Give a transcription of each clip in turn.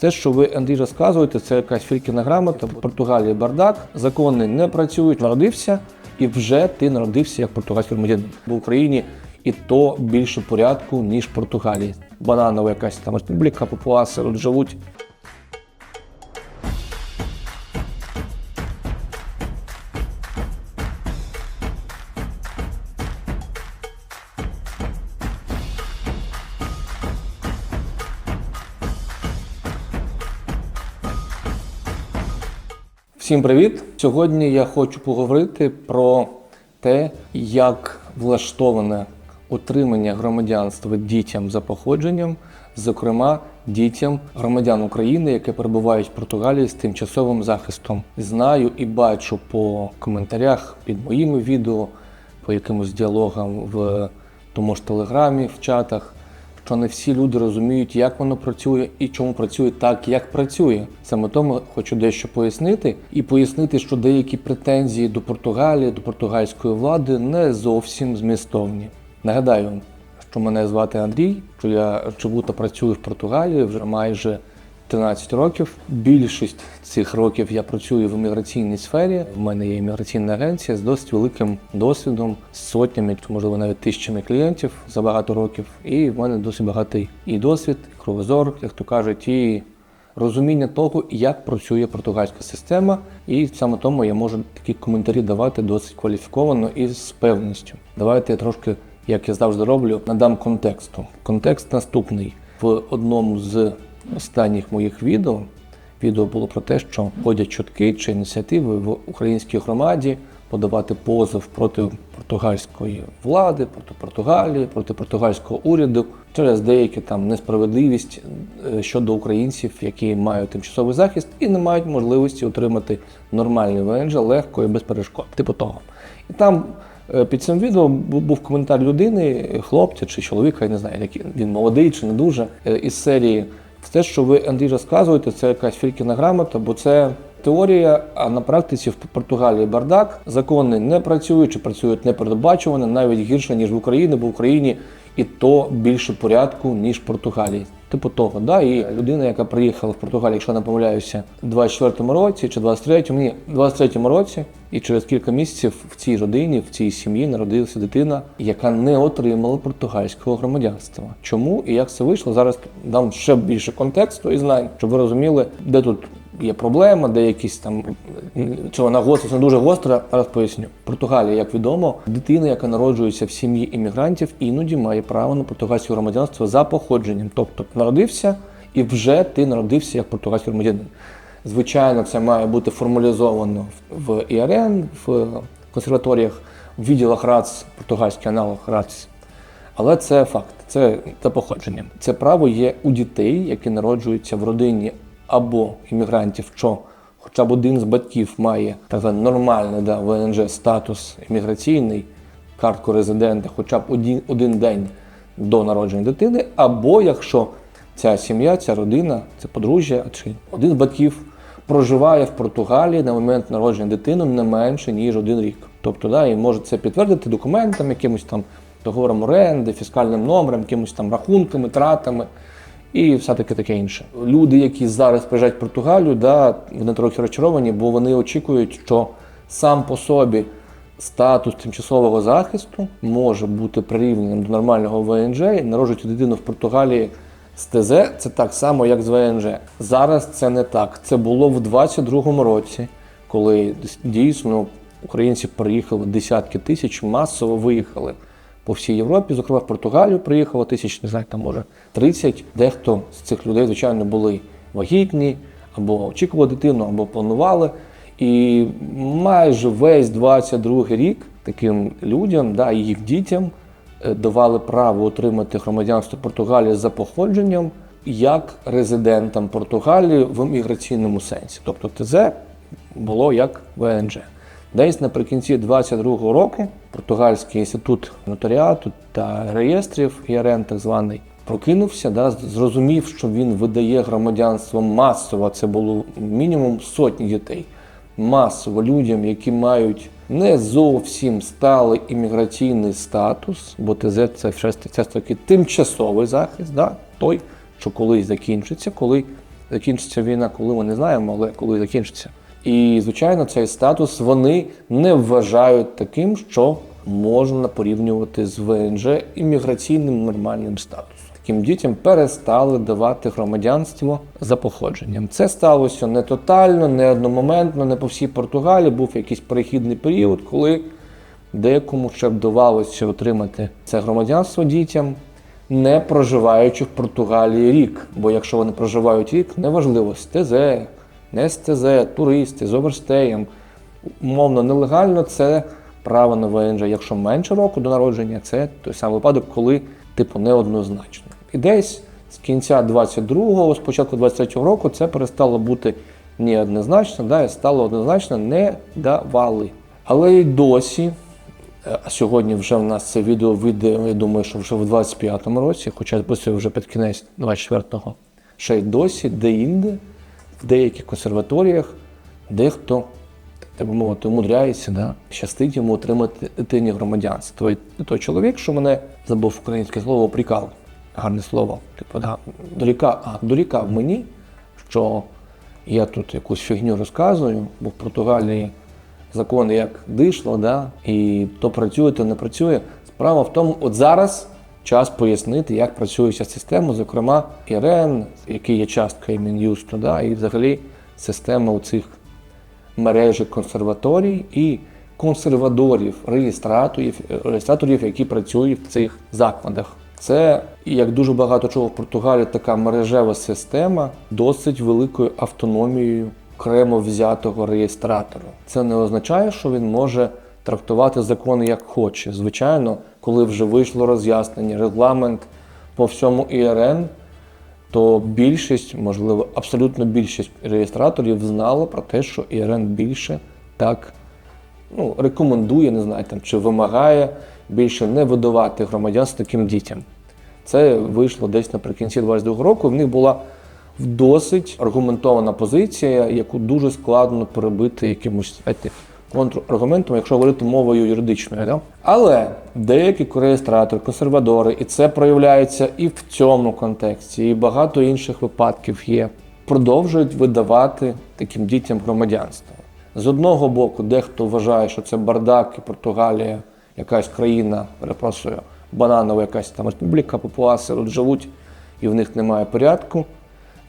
Те, що ви Андрій розказуєте, це якась фількіна грамота. В Португалії бардак, закони не працюють. Народився, і вже ти народився як португальський громадянин. В Україні і то більше порядку, ніж в Португалії. Бананова якась там республіка, папуаси живуть. Всім привіт! Сьогодні я хочу поговорити про те, як влаштоване отримання громадянства дітям за походженням, зокрема дітям громадян України, які перебувають в Португалії з тимчасовим захистом. Знаю і бачу по коментарях під моїми відео, по якимось діалогам в тому ж телеграмі, в чатах що не всі люди розуміють, як воно працює і чому працює так, як працює. Саме тому хочу дещо пояснити і пояснити, що деякі претензії до Португалії, до португальської влади не зовсім змістовні. Нагадаю, що мене звати Андрій, що я живу та працюю в Португалії вже майже 13 років. Більшість цих років я працюю в імміграційній сфері. В мене є імміграційна агенція з досить великим досвідом, з сотнями, можливо, навіть тисячами клієнтів за багато років. І в мене досить багатий і досвід, і кровозор, як то кажуть, і розуміння того, як працює португальська система. І саме тому я можу такі коментарі давати досить кваліфіковано і з певністю. Давайте я трошки, як я завжди роблю, надам контексту. Контекст наступний в одному з останніх моїх відео. Відео було про те, що ходять чутки чи ініціативи в українській громаді подавати позов проти португальської влади, проти Португалії, проти португальського уряду через деякі там несправедливість е, щодо українців, які мають тимчасовий захист і не мають можливості отримати нормальний ВНЖ легко і без перешкод. Типу того. І там е, під цим відео був коментар людини, хлопця чи чоловіка, я не знаю, він молодий чи не дуже, е, із серії. Все, що ви Андрій розказуєте, це якась фількіна грамота, бо це теорія, а на практиці в Португалії бардак. Закони не працюють чи працюють непередбачувано, навіть гірше, ніж в Україні, бо в Україні і то більше порядку, ніж в Португалії. Типу того, да, і людина, яка приїхала в Португалію, якщо не помиляюся, в 24-му році чи 23-му, ні, в 23-му році, і через кілька місяців в цій родині, в цій сім'ї народилася дитина, яка не отримала португальського громадянства. Чому і як це вийшло? Зараз дам ще більше контексту і знань, щоб ви розуміли, де тут є проблема, де якісь там чи вона гостра, чи не дуже гостра. Зараз поясню. В Португалії, як відомо, дитина, яка народжується в сім'ї іммігрантів, іноді має право на португальське громадянство за походженням. Тобто народився і вже ти народився як португальський громадянин. Звичайно, це має бути формалізовано в ІРН, в консерваторіях, в відділах РАЦ, португальський аналог РАЦ. Але це факт, це за походженням. Це право є у дітей, які народжуються в родині або іммігрантів, що хоча б один з батьків має так званий нормальний да, ВНЖ статус імміграційний, картку резидента, хоча б один, один день до народження дитини, або якщо ця сім'я, ця родина, це подружжя чи один з батьків проживає в Португалії на момент народження дитини не менше ніж один рік. Тобто, да, і може це підтвердити документом, якимось там договором оренди, фіскальним номером, якимось там рахунками, тратами і все таке таке інше. Люди, які зараз приїжджають в Португалію, да, вони трохи розчаровані, бо вони очікують, що сам по собі статус тимчасового захисту може бути прирівняним до нормального ВНЖ і народжувати дитину в Португалії з ТЗ це так само, як з ВНЖ. Зараз це не так. Це було в 22-му році, коли дійсно українці приїхали десятки тисяч, масово виїхали по всій Європі, зокрема в Португалію приїхало тисяч, не знаю, там може 30. Дехто з цих людей, звичайно, були вагітні, або очікували дитину, або планували. І майже весь 22 рік таким людям, да, їх дітям е, давали право отримати громадянство Португалії за походженням як резидентам Португалії в міграційному сенсі. Тобто ТЗ було як ВНЖ. Десь наприкінці 22-го року Португальський інститут нотаріату та реєстрів ІРН, так званий, прокинувся, да, зрозумів, що він видає громадянство масово. Це було мінімум сотні дітей. Масово людям, які мають не зовсім сталий імміграційний статус, бо ТЗ це все це таки тимчасовий захист, да, той, що колись закінчиться, коли закінчиться війна, коли ми не знаємо, але коли закінчиться. І, звичайно, цей статус вони не вважають таким, що можна порівнювати з ВНЖ імміграційним нормальним статусом. Таким дітям перестали давати громадянство за походженням. Це сталося не тотально, не одномоментно, не по всій Португалії. Був якийсь перехідний період, коли деякому ще вдавалося отримати це громадянство дітям, не проживаючи в Португалії рік. Бо якщо вони проживають рік, неважливо з ТЗ, не з туристи, з оверстеєм, умовно нелегально це право на ВНЖ. Якщо менше року до народження, це той самий випадок, коли типу неоднозначно. І десь з кінця 22-го, з початку 23-го року це перестало бути неоднозначно, да, і стало однозначно не давали. Але й досі, е, а сьогодні вже в нас це відео вийде, я думаю, що вже в 25-му році, хоча записую вже під кінець 24-го, ще й досі, де-інде, в деяких консерваторіях, дехто, так би мовити, умудряється, да, щастить йому отримати дитині громадянство. І той чоловік, що мене забув українське слово, опрікав, гарне слово, типу, да, дорікав, а, дорікав мені, що я тут якусь фігню розказую, бо в Португалії закони як дишло, да, і то працює, то не працює. Справа в тому, от зараз час пояснити, як працює ця система, зокрема ІРЕН, який є часткою Мін'юсту, да, і взагалі система у цих мережі консерваторій і консерваторів, реєстраторів, реєстраторів, які працюють в цих закладах. Це, як дуже багато чого в Португалії, така мережева система досить великою автономією окремо взятого реєстратора. Це не означає, що він може трактувати закони як хоче. Звичайно, коли вже вийшло роз'яснення, регламент по всьому ІРН, то більшість, можливо, абсолютно більшість реєстраторів знала про те, що ІРН більше так ну, рекомендує, не знаю, там, чи вимагає більше не видавати громадянство таким дітям. Це вийшло десь наприкінці 22 року. В них була досить аргументована позиція, яку дуже складно перебити якимось контраргументом, якщо говорити мовою юридичною. Да? Але деякі реєстратори, консервадори, і це проявляється і в цьому контексті, і багато інших випадків є, продовжують видавати таким дітям громадянство. З одного боку, дехто вважає, що це бардак і Португалія, якась країна, перепрошую, бананова якась там республіка, папуаси живуть і в них немає порядку.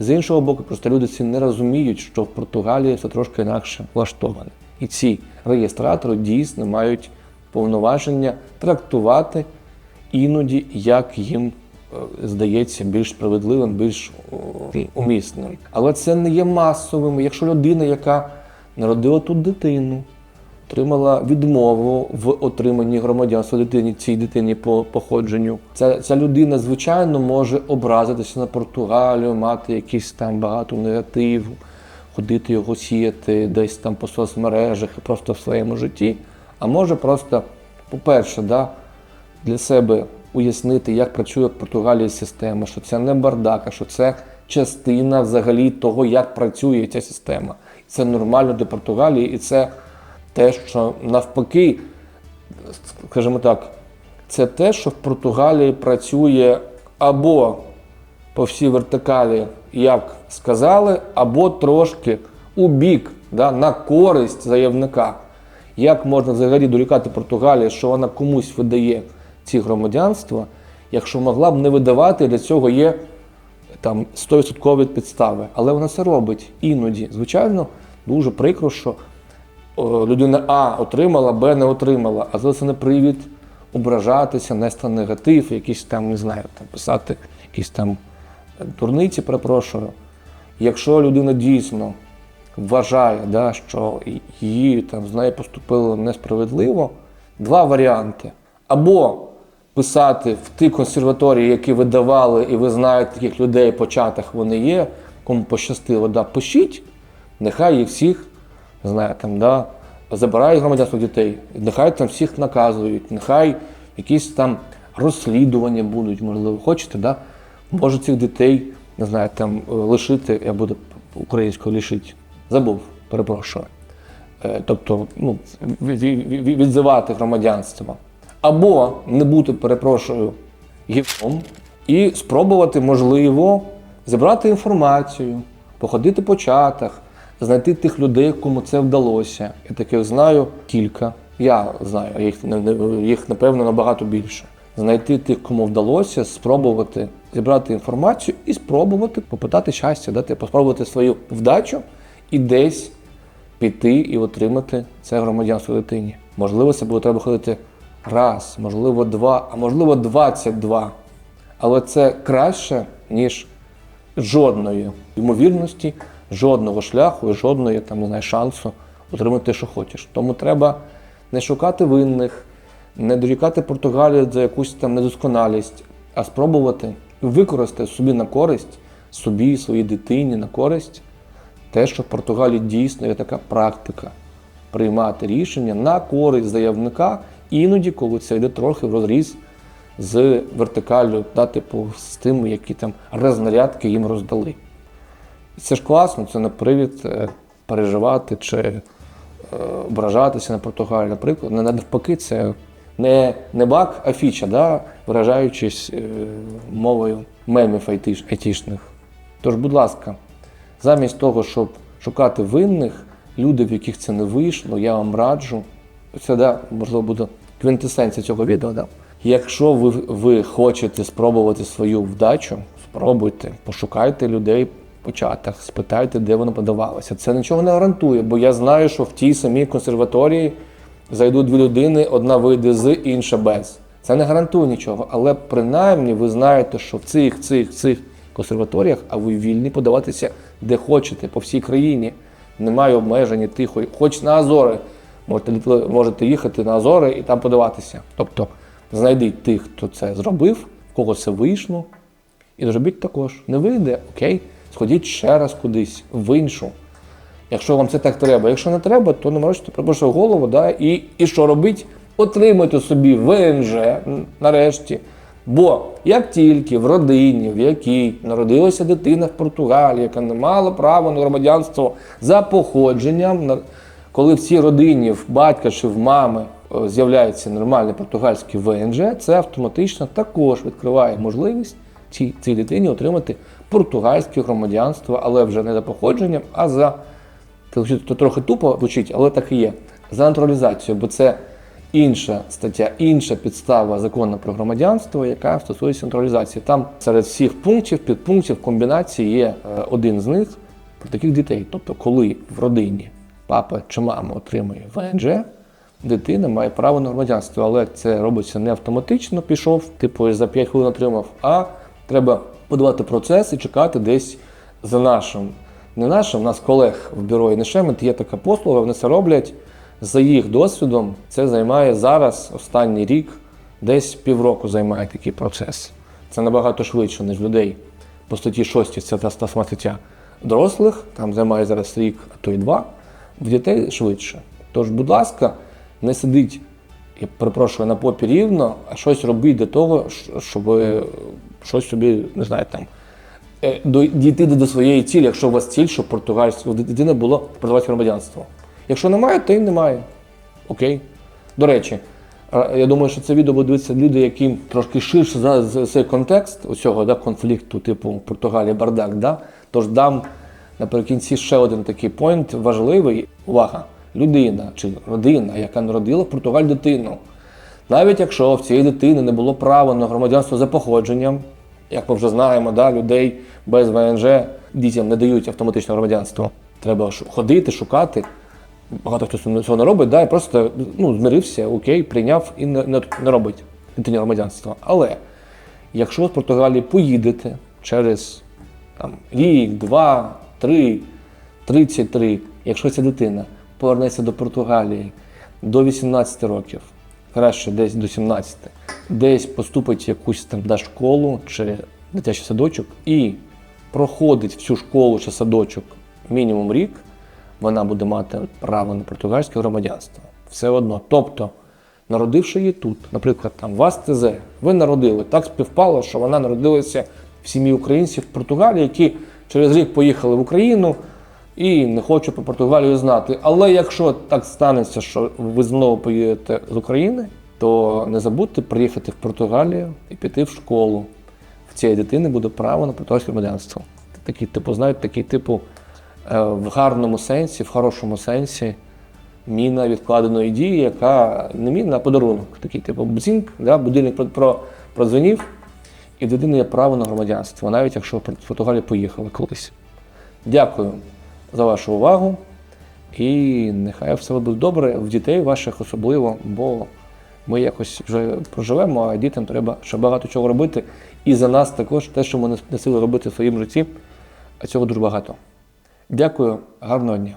З іншого боку, просто люди ці не розуміють, що в Португалії все трошки інакше влаштоване. І ці реєстратори дійсно мають повноваження трактувати іноді, як їм е, здається, більш справедливим, більш умісним. Але це не є масовим. Якщо людина, яка народила тут дитину, отримала відмову в отриманні громадянства дитині, цій дитині по походженню. Ця, ця людина, звичайно, може образитися на Португалію, мати якийсь там багато негативу, ходити його сіяти десь там по соцмережах і просто в своєму житті. А може просто, по-перше, да, для себе уяснити, як працює в Португалії система, що це не бардак, а що це частина взагалі того, як працює ця система. Це нормально для Португалії, і це те, що навпаки, скажімо так, це те, що в Португалії працює або по всій вертикалі, як сказали, або трошки у бік, да, на користь заявника. Як можна взагалі дорікати Португалії, що вона комусь видає ці громадянства, якщо могла б не видавати, для цього є там 100% підстави. Але вона це робить іноді. Звичайно, дуже прикро, що людина А отримала, Б не отримала, а це не привід ображатися, нести негатив, якісь там, не знаю, там, писати якісь там дурниці, перепрошую. Якщо людина дійсно вважає, да, що її там з нею поступило несправедливо, два варіанти. Або писати в ті консерваторії, які видавали, і ви знаєте таких людей по чатах вони є, кому пощастило, да, пишіть, нехай їх всіх, не там, да, забирають громадянство дітей, нехай там всіх наказують, нехай якісь там розслідування будуть, можливо, хочете, да? Може цих дітей, не знаю, там е, лишити, я буду українською лишити, забув, перепрошую. Е, Тобто ну, від- від- від- відзивати громадянство. Або не бути, перепрошую, гівном і спробувати, можливо, зібрати інформацію походити по чатах, знайти тих людей, кому це вдалося. Я таких знаю кілька. Я знаю, їх, їх напевно набагато більше. Знайти тих, кому вдалося, спробувати зібрати інформацію і спробувати попитати щастя, дати, спробувати свою вдачу і десь піти і отримати це громадянство дитині. Можливо, це буде треба ходити раз, можливо, два, а можливо, 22. Але це краще, ніж жодної ймовірності, жодного шляху і жодної там, не знаю, шансу отримати що хочеш. Тому треба не шукати винних, не дорікати Португалію за якусь там недосконалість, а спробувати використати собі на користь, собі, своїй дитині на користь те, що в Португалії дійсно є така практика приймати рішення на користь заявника, іноді, коли це йде трохи в розріз з вертикаллю, да, типу, з тим, які там рознарядки їм роздали. Це ж класно, це не привід е, переживати чи е, ображатися на Португалію. Наприклад, навпаки, це не, не баг, а фіча, да, виражаючись е, мовою мемів айтиш, айтішних. Тож, будь ласка, замість того, щоб шукати винних, люди, в яких це не вийшло, я вам раджу. Це да, можливо буде квінтесенція цього відео. Да. Якщо ви, ви хочете спробувати свою вдачу, спробуйте, пошукайте людей по чатах, спитайте, де воно подавалося. Це нічого не гарантує, бо я знаю, що в тій самій консерваторії зайдуть дві людини, одна вийде з, інша без. Це не гарантує нічого, але принаймні ви знаєте, що в цих цих цих консерваторіях, а ви вільні подаватися де хочете, по всій країні. Немає обмежень тихо. Хоч на Азори. Можете, можете їхати на Азори і там подаватися. Тобто знайдіть тих, хто це зробив, в кого це вийшло, і зробіть також. Не вийде, окей, сходіть ще раз кудись, в іншу. Якщо вам це так треба. Якщо не треба, то не можете пробувати голову, да, і, і що робить? Отримайте собі ВНЖ нарешті. Бо як тільки в родині, в якій народилася дитина в Португалії, яка не мала права на громадянство за походженням, коли в цій родині в батька чи в мами е, з'являється нормальний португальський ВНЖ, це автоматично також відкриває можливість цій, цій дитині отримати португальське громадянство, але вже не за походженням, а за то трохи тупо звучить, але так і є. За натуралізацію, бо це інша стаття, інша підстава закону про громадянство, яка стосується натуралізації. Там серед всіх пунктів, підпунктів, комбінацій є е, один з них про таких дітей. Тобто, коли в родині папа чи мама отримує ВНЖ, дитина має право на громадянство, але це робиться не автоматично, пішов, типу за 5 хвилин отримав, а треба подавати процес і чекати десь за нашим. Не нашим, у нас колег в бюро Інешемент є така послуга, вони це роблять. За їх досвідом це займає зараз, останній рік, десь півроку займає такий процес. Це набагато швидше, ніж людей. По статті 6 це та стаття дорослих, там займає зараз рік, а то й два, в дітей швидше. Тож, будь ласка, не сидіть, я перепрошую, на попі рівно, а щось робіть для того, щоб щось собі, не знаю, там, дійти до своєї цілі, якщо у вас ціль, щоб португальська дитина було португальське громадянство. Якщо немає, то й немає. Окей. До речі, е, я думаю, що це відео будуть дивитися люди, які трошки ширше за цей контекст цього да, конфлікту, типу Португалія, бардак. Да? Тож дам наприкінці ще один такий пойнт важливий. Увага! Людина чи родина, яка народила в Португалії дитину. Навіть якщо в цієї дитини не було права на громадянство за походженням, як ми вже знаємо, да, людей без ВНЖ дітям не дають автоматичне громадянство. Треба ходити, шукати. Багато хто цього не робить, да, і просто ну, змирився, окей, прийняв і не, не, не робить дитині громадянство. Але якщо з Португалії поїдете через там, рік, два, три, 33, якщо ця дитина повернеться до Португалії до 18 років, краще десь до 17, десь поступить якусь там да, школу чи дитячий садочок і проходить всю школу чи садочок мінімум рік, вона буде мати право на португальське громадянство. Все одно. Тобто, народивши її тут, наприклад, там вас ТЗ, ви народили, так співпало, що вона народилася в сім'ї українців в Португалії, які через рік поїхали в Україну і не хочу про Португалію знати. Але якщо так станеться, що ви знову поїдете з України, то не забудьте приїхати в Португалію і піти в школу. В цієї дитини буде право на португальське громадянство. такий, типу, знаєте, такий типу е, в гарному сенсі, в хорошому сенсі, міна відкладеної дії, яка не міна, а подарунок. Такий, типу, бзінк, да, будильник про, і в людини є право на громадянство, навіть якщо в Португалію поїхали колись. Дякую за вашу увагу. І нехай все буде добре, в дітей ваших особливо, бо ми якось вже проживемо, а дітям треба ще багато чого робити. І за нас також те, що ми не сили робити в своєму житті, а цього дуже багато. Дякую, гарного дня.